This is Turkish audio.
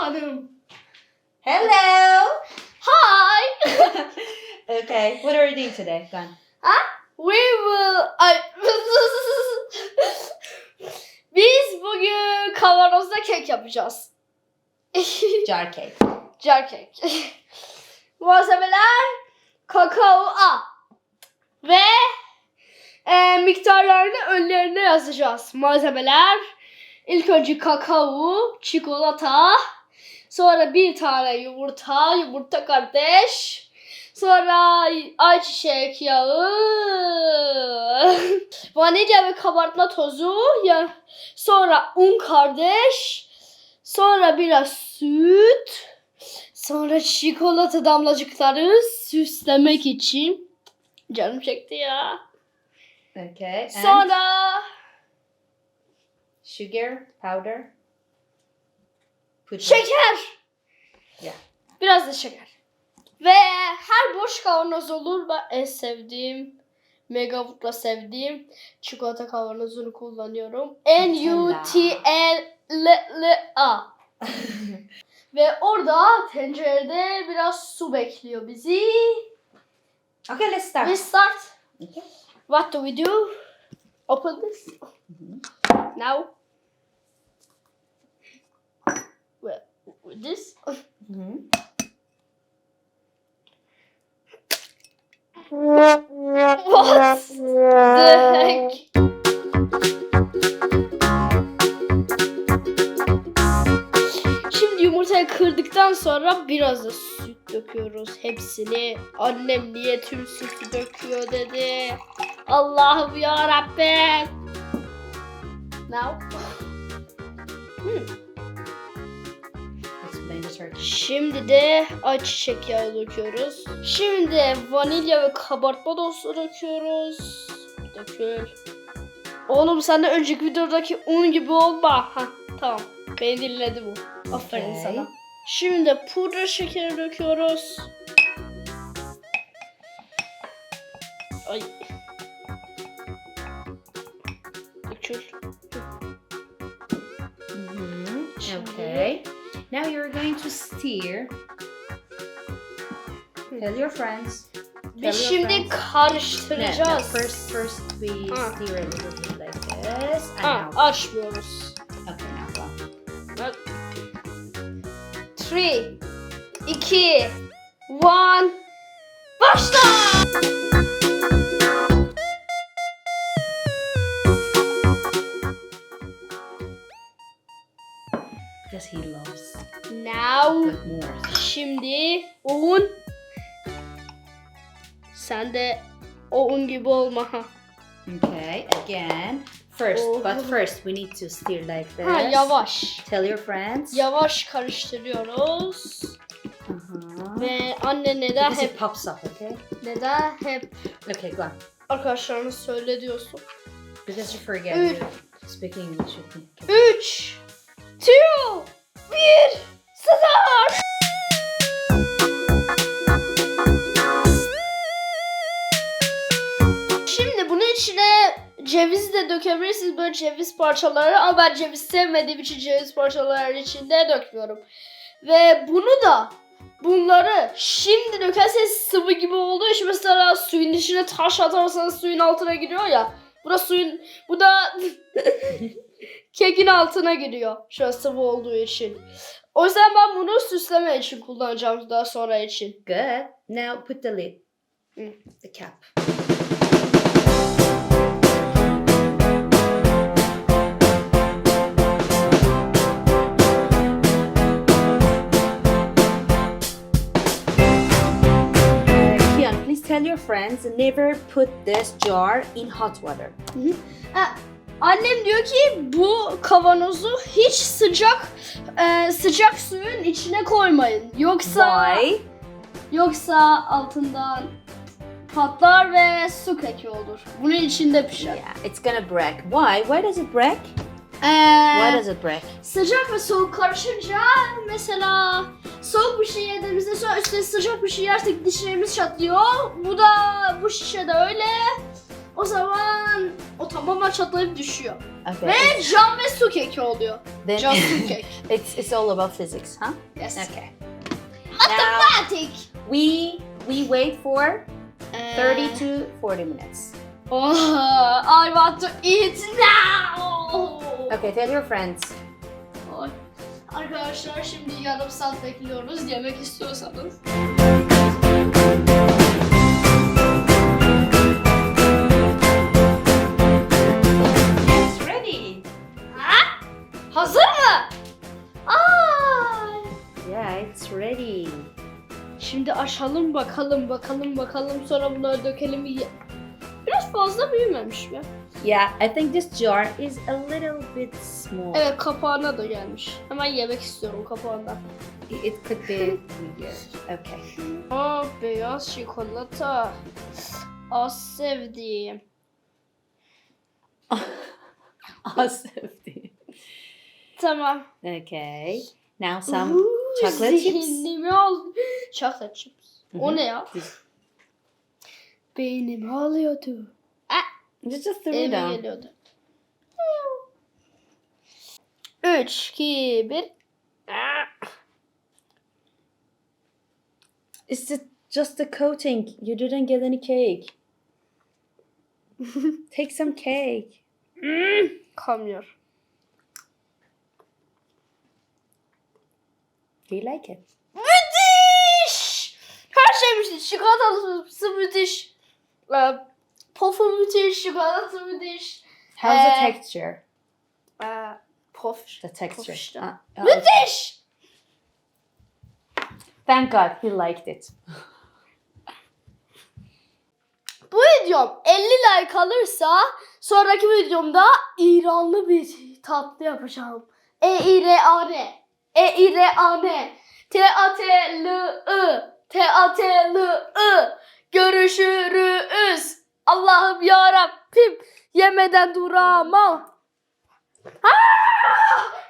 tanıyorum. Hello. Hi. Okay, what are we doing today? Go on. We will... Ay. Biz bugün kavanozda kek yapacağız. Jar cake. Jar kek. Malzemeler kakao A. Ve e, miktarlarını önlerine yazacağız. Malzemeler ilk önce kakao, çikolata, sonra bir tane yumurta, yumurta kardeş, sonra ayçiçek yağı, vanilya ve kabartma tozu, ya, sonra un kardeş, sonra biraz süt, sonra çikolata damlacıkları süslemek için. Canım çekti ya. Okay. And Sonra sugar powder. Put şeker. Yeah. Biraz da şeker. Ve her boş kavanoz olur. Ben en sevdiğim, mega ultra sevdiğim çikolata kavanozunu kullanıyorum. N-U-T-L-L-A. Ve orada tencerede biraz su bekliyor bizi. Okay, let's start. We start. Okay. What do we do? Open this. Now. This. Mhm. What the heck? Şimdi yumurtayı kırdıktan sonra biraz da süt döküyoruz. Hepsini annem niye tüm sütü döküyor dedi. Allah'ım ya Rabbim. Now. Hmm. Şimdi de ayçiçek yağı döküyoruz. Şimdi vanilya ve kabartma tozu döküyoruz. Dökül. Oğlum sen de önceki videodaki un gibi olma. Ha tamam. Beni dinledi bu. Aferin Okay. sana. Şimdi pudra şekeri döküyoruz. Ay. Dökül. Mhm. Şimdi- Okay. Now you're going to steer. Tell your friends. Your şimdi friends. No, no, karıştıracağız. first, first we Ah. stir a little bit like this. And Ha, now. açmıyoruz. Okay, now go. Bak. 3 2 1 Başla! Because he loves Now şimdi un sen de o un gibi olma. Okay, again. First, Oh. but first we need to stir like this. Ha yavaş. Tell your friends. Yavaş karıştırıyoruz. Uh-huh. Ve anne neden Because hep pops up, okay? neden hep Okay, go on. arkadaşlarına söyle diyorsun. Because you forget you're speaking English with me. Ceviz parçaları ama ben ceviz sevmediğim için ceviz parçaları içinde dökmüyorum. Ve bunu da bunları şimdi dökerseniz sıvı gibi olduğu için mesela suyun içine taş atarsanız suyun altına giriyor ya. Bu da suyun bu da kekin altına giriyor. Şöyle sıvı olduğu için. O yüzden ben bunu süsleme için kullanacağım daha sonra için. Good. Now put the lid. Mm. The cap. Friends never put this jar in hot water. Annem diyor ki bu kavanozu hiç sıcak e, sıcak suyun içine koymayın. Yoksa Why? yoksa altından patlar ve su keki olur. Bunun içinde pişer. Yeah, it's gonna break. Why? Why does it break? Ee, Why does it break? sıcak ve soğuk karışınca mesela soğuk bir şey yediğimizde sonra üstüne sıcak bir şey yersek dişlerimiz çatlıyor. Bu da bu şişe de öyle. O zaman o tamamen çatlayıp düşüyor. Okay. Ve cam ve su keki oluyor. Then Just food cake. it's it's all about physics, huh? Yes. Okay. Mathematic. We we wait for Ee, 30 to 40 minutes. Oh, I want to eat now. Okay, tell your friends. Arkadaşlar şimdi yarım saat bekliyoruz yemek istiyorsanız. It's ready. Ha? Hazır mı? Ay. Yeah, it's ready. Şimdi açalım bakalım bakalım bakalım sonra bunları dökelim. Biraz fazla büyümemiş mi? Yeah, I think this jar is a little bit small. Evet kapağına da gelmiş. Hemen yemek istiyorum kapağından. It could be bigger. Okay. Aa beyaz çikolata. Az sevdiğim. Awesome. Tamam. okay. Now some Uuu, chocolate chips. Zihnimi al. Chocolate chips. O Mhm. ne ya? Beynimi alıyordu. Just just throw it Elime down. geliyordu. 3, 2, 1. It's just, just the coating. You didn't get any cake. Take some cake. Kamyor. Do you like it? Müthiş! Her şey müthiş. Çikolatası müthiş. Ee, Pofu müthiş. Çikolatası müthiş. How's the texture? Ee, pof. The texture. işte. Ah, ah, Müthiş! Thank God he liked it. Bu videom 50 like alırsa sonraki videomda İranlı bir tatlı yapacağım. E I R A N. E I R A N. T A T L I. T A T L I. Görüşürüz. Allah'ım ya Rabbim yemeden duramam. Ah!